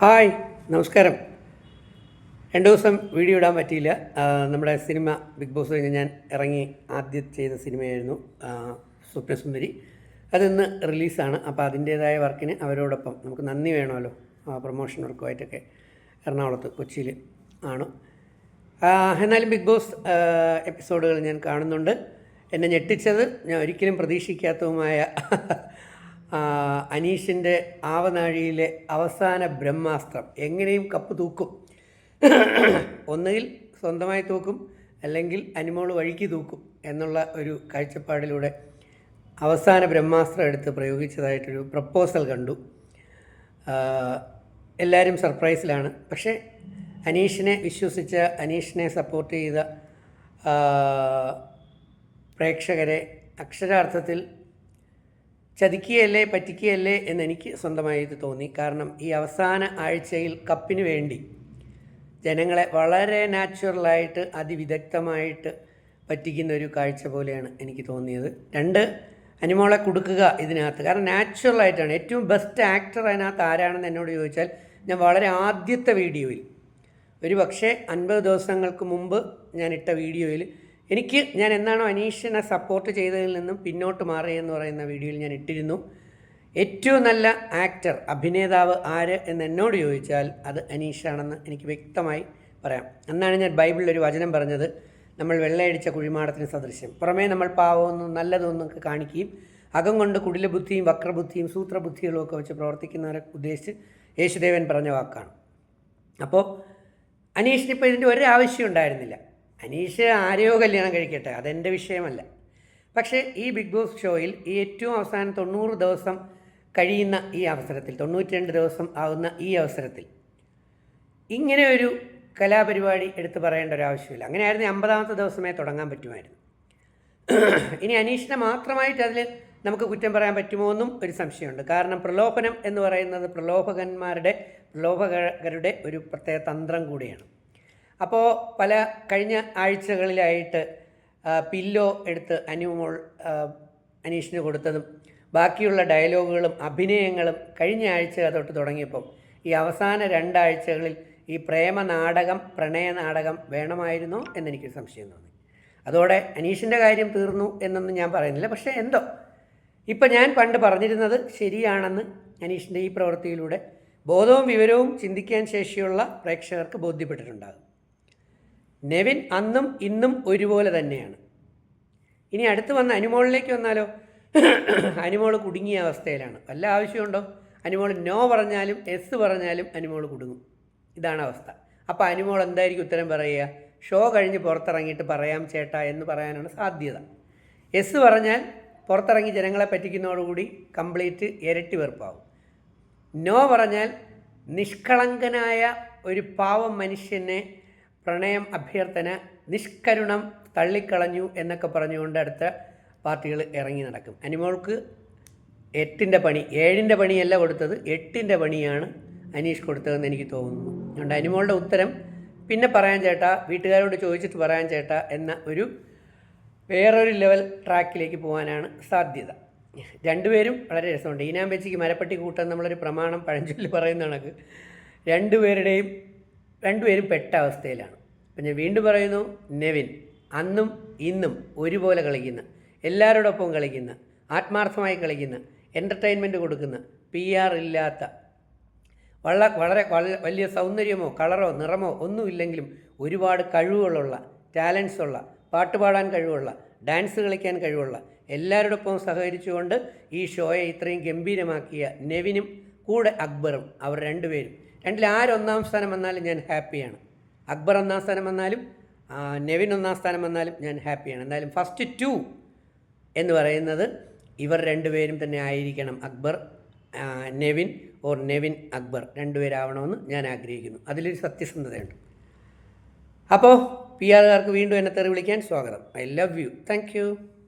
Hi നമസ്കാരം. രണ്ട് ദിവസം വീഡിയോ ഇടാൻ പറ്റിയില്ല. നമ്മുടെ സിനിമ ബിഗ് ബോസ് കഴിഞ്ഞ് ഞാൻ ഇറങ്ങി ആദ്യം ചെയ്ത സിനിമയായിരുന്നു സ്വപ്നസുന്ദരി അതിന്ന് റിലീസാണ്. അപ്പോൾ അതിന്റേതായ വർക്കിന് അവരോടൊപ്പം നമുക്ക് നന്ദി വേണമല്ലോ. പ്രൊമോഷൻ വർക്കുമായിട്ടൊക്കെ എറണാകുളത്ത് കൊച്ചിയിൽ ആണ്. എന്നാലും ബിഗ് ബോസ് എപ്പിസോഡുകൾ ഞാൻ കാണുന്നുണ്ട്. എന്നെ ഞെട്ടിച്ചത് ഞാൻ ഒരിക്കലും പ്രതീക്ഷിക്കാത്തതുമായ അനീഷിന്റെ ആവനാഴിയിലെ അവസാന ബ്രഹ്മാസ്ത്രം എങ്ങനെയും കപ്പ് തൂക്കും. ഒന്നുകിൽ സ്വന്തമായി തൂക്കും അല്ലെങ്കിൽ അനിമോൾ വഴിക്ക് തൂക്കും എന്നുള്ള ഒരു കാഴ്ചപ്പാടിലൂടെ അവസാന ബ്രഹ്മാസ്ത്രം എടുത്ത് പ്രയോഗിച്ചതായിട്ടൊരു പ്രപ്പോസൽ കണ്ടു. എല്ലാവരും സർപ്രൈസിലാണ്. പക്ഷേ അനീഷിനെ വിശ്വസിച്ച അനീഷിനെ സപ്പോർട്ട് ചെയ്ത പ്രേക്ഷകരെ അക്ഷരാർത്ഥത്തിൽ ചതിക്കുകയല്ലേ പറ്റിക്കുകയല്ലേ എന്നെനിക്ക് സ്വന്തമായിട്ട് സ്വന്തമായി തോന്നി. കാരണം ഈ അവസാന ആഴ്ചയിൽ കപ്പിന് വേണ്ടി ജനങ്ങളെ വളരെ നാച്ചുറലായിട്ട് അതിവിദഗ്ധമായിട്ട് പറ്റിക്കുന്ന ഒരു കാഴ്ച പോലെയാണ് എനിക്ക് തോന്നിയത്. രണ്ട് അനിമോളെ കൊടുക്കുക ഇതിനകത്ത്. കാരണം നാച്ചുറലായിട്ടാണ് ഏറ്റവും ബെസ്റ്റ് ആക്ടർ അതിനകത്ത് ആരാണെന്ന് എന്നോട് ചോദിച്ചാൽ ഞാൻ വളരെ ആദ്യത്തെ വീഡിയോയിൽ ഒരു പക്ഷേ അൻപത് ദിവസങ്ങൾക്ക് മുമ്പ് ഞാൻ ഇട്ട വീഡിയോയിൽ എനിക്ക് ഞാൻ എന്നാണോ അനീഷിനെ സപ്പോർട്ട് ചെയ്തതിൽ നിന്നും പിന്നോട്ട് മാറിയെന്ന് പറയുന്ന വീഡിയോയിൽ ഞാൻ ഇട്ടിരുന്നു. ഏറ്റവും നല്ല ആക്ടർ അഭിനേതാവ് ആര് എന്ന് എന്നോട് ചോദിച്ചാൽ അത് അനീഷാണെന്ന് എനിക്ക് വ്യക്തമായി പറയാം. എന്നാണ് ഞാൻ ബൈബിളിൽ ഒരു വചനം പറഞ്ഞത് നമ്മൾ വെള്ളയടിച്ച കുഴിമാടത്തിന് സദൃശ്യം. പുറമേ നമ്മൾ പാവമൊന്നും നല്ലതൊന്നും ഒക്കെ കാണിക്കുകയും അകം കൊണ്ട് കുടിലബുദ്ധിയും വക്രബുദ്ധിയും സൂത്രബുദ്ധികളും ഒക്കെ വെച്ച് പ്രവർത്തിക്കുന്നവരെ ഉദ്ദേശിച്ച് യേശുദേവൻ പറഞ്ഞ വാക്കാണ്. അപ്പോൾ അനീഷിനിപ്പോൾ ഇതിന്റെ ഒരു ആവശ്യം ഉണ്ടായിരുന്നില്ല. അനീഷ് ആരെയോ കല്യാണം കഴിക്കട്ടെ അതെന്റെ വിഷയമല്ല. പക്ഷേ ഈ ബിഗ് ബോസ് ഷോയിൽ ഈ ഏറ്റവും അവസാനം തൊണ്ണൂറ് ദിവസം കഴിയുന്ന ഈ അവസരത്തിൽ തൊണ്ണൂറ്റി രണ്ട് ദിവസം ആവുന്ന ഈ അവസരത്തിൽ ഇങ്ങനെ ഒരു കലാപരിപാടി എടുത്ത് പറയേണ്ട ഒരു ആവശ്യമില്ല. അങ്ങനെയായിരുന്നു അമ്പതാമത്തെ ദിവസമേ തുടങ്ങാൻ പറ്റുമായിരുന്നു. ഇനി അനീഷിനെ മാത്രമായിട്ട് അതിൽ നമുക്ക് കുറ്റം പറയാൻ പറ്റുമോ എന്നും ഒരു സംശയമുണ്ട്. കാരണം പ്രലോഭനം എന്ന് പറയുന്നത് പ്രലോഭകന്മാരുടെ പ്രലോഭകരുടെ ഒരു പ്രത്യേക തന്ത്രം കൂടിയാണ്. അപ്പോൾ പല കഴിഞ്ഞ ആഴ്ചകളിലായിട്ട് പില്ലോ എടുത്ത് അനുമോൾ അനീഷിന് കൊടുത്തതും ബാക്കിയുള്ള ഡയലോഗുകളും അഭിനയങ്ങളും കഴിഞ്ഞ ആഴ്ച തൊട്ട് തുടങ്ങിയപ്പം ഈ അവസാന രണ്ടാഴ്ചകളിൽ ഈ പ്രേമ നാടകം പ്രണയ നാടകം വേണമായിരുന്നോ എന്നെനിക്ക് സംശയം തോന്നി. അതോടെ അനീഷിന്റെ കാര്യം തീർന്നു എന്നൊന്നും ഞാൻ പറയുന്നില്ല. പക്ഷേ എന്തോ? ഇപ്പം ഞാൻ പണ്ട് പറഞ്ഞിരുന്നത് ശരിയാണെന്ന് അനീഷിന്റെ ഈ പ്രവൃത്തിയിലൂടെ ബോധവും വിവരവും ചിന്തിക്കാൻ ശേഷിയുള്ള പ്രേക്ഷകർക്ക് ബോധ്യപ്പെട്ടിട്ടുണ്ടാകും. നെവിൻ അന്നും ഇന്നും ഒരുപോലെ തന്നെയാണ്. ഇനി അടുത്ത് വന്ന അനിമോളിലേക്ക് വന്നാലോ? അനിമോൾ കുടുങ്ങിയ അവസ്ഥയിലാണ്. വല്ല ആവശ്യമുണ്ടോ? അനിമോൾ നോ പറഞ്ഞാലും എസ് പറഞ്ഞാലും അനിമോൾ കുടുങ്ങും. ഇതാണ് അവസ്ഥ. അപ്പോൾ അനിമോൾ എന്തായിരിക്കും ഉത്തരം പറയുക? ഷോ കഴിഞ്ഞ് പുറത്തിറങ്ങിയിട്ട് പറയാം ചേട്ടാ എന്ന് പറയാനാണ് സാധ്യത. എസ് പറഞ്ഞാൽ പുറത്തിറങ്ങി ജനങ്ങളെ പറ്റിക്കുന്നതോടുകൂടി കംപ്ലീറ്റ് ഇരട്ടി വെറുപ്പാവും. നോ പറഞ്ഞാൽ നിഷ്കളങ്കനായ ഒരു പാവം മനുഷ്യനെ പ്രണയം അഭ്യർത്ഥന നിഷ്കരുണം തള്ളിക്കളഞ്ഞു എന്നൊക്കെ പറഞ്ഞുകൊണ്ട് അടുത്ത പാർട്ടികൾ ഇറങ്ങി നടക്കും. അനിമോൾക്ക് എട്ടിന്റെ പണി ഏഴിന്റെ പണിയല്ല കൊടുത്തത് എട്ടിന്റെ പണിയാണ് അനീഷ് കൊടുത്തതെന്ന് എനിക്ക് തോന്നുന്നു. അതുകൊണ്ട് അനിമോളുടെ ഉത്തരം പിന്നെ പറയാൻ ചേട്ടാ വീട്ടുകാരോട് ചോദിച്ചിട്ട് പറയാൻ ചേട്ടാ എന്ന ഒരു വേറൊരു ലെവൽ ട്രാക്കിലേക്ക് പോകാനാണ് സാധ്യത. രണ്ടുപേരും വളരെ രസമുണ്ട്. ഈനാമ്പേച്ചിക്ക് മരപ്പട്ടി കൂട്ടാൻ നമ്മളൊരു പ്രമാണം പഴഞ്ചൊല്ലി പറയുന്ന കണക്ക്. രണ്ടുപേരുടെയും രണ്ടുപേരും പെട്ട അവസ്ഥയിലാണ്. അപ്പം ഞാൻ വീണ്ടും പറയുന്നു നെവിൻ അന്നും ഇന്നും ഒരുപോലെ കളിക്കുന്ന എല്ലാവരോടൊപ്പം കളിക്കുന്ന ആത്മാർത്ഥമായി കളിക്കുന്ന എന്റർടൈൻമെന്റ് കൊടുക്കുന്ന പി ആർ ഇല്ലാത്ത വള വളരെ വലിയ സൗന്ദര്യമോ കളറോ നിറമോ ഒന്നുമില്ലെങ്കിലും ഒരുപാട് കഴിവുകളുള്ള ടാലൻസ് ഉള്ള പാട്ട് പാടാൻ കഴിവുള്ള ഡാൻസ് കളിക്കാൻ കഴിവുള്ള എല്ലാവരോടൊപ്പം സഹകരിച്ചുകൊണ്ട് ഈ ഷോയെ ഇത്രയും ഗംഭീരമാക്കിയ നെവിനും കൂടെ അക്ബറും അവർ രണ്ടുപേരും. രണ്ടിൽ ആരൊന്നാം സ്ഥാനം വന്നാലും ഞാൻ ഹാപ്പിയാണ് അക്ബർ ഒന്നാം സ്ഥാനം വന്നാലും നെവിൻ ഒന്നാം സ്ഥാനം വന്നാലും ഞാൻ ഹാപ്പിയാണ്. എന്തായാലും ഫസ്റ്റ് ടു എന്ന് പറയുന്നത് ഇവർ രണ്ടുപേരും തന്നെ ആയിരിക്കണം അക്ബർ നെവിൻ ഓർ നെവിൻ അക്ബർ രണ്ടുപേരാവണമെന്ന് ഞാൻ ആഗ്രഹിക്കുന്നു. അതിലൊരു സത്യസന്ധതയുണ്ട്. അപ്പോൾ പി ആറുകാർക്ക് വീണ്ടും എന്നെ തെറി വിളിക്കാൻ സ്വാഗതം. I love you thank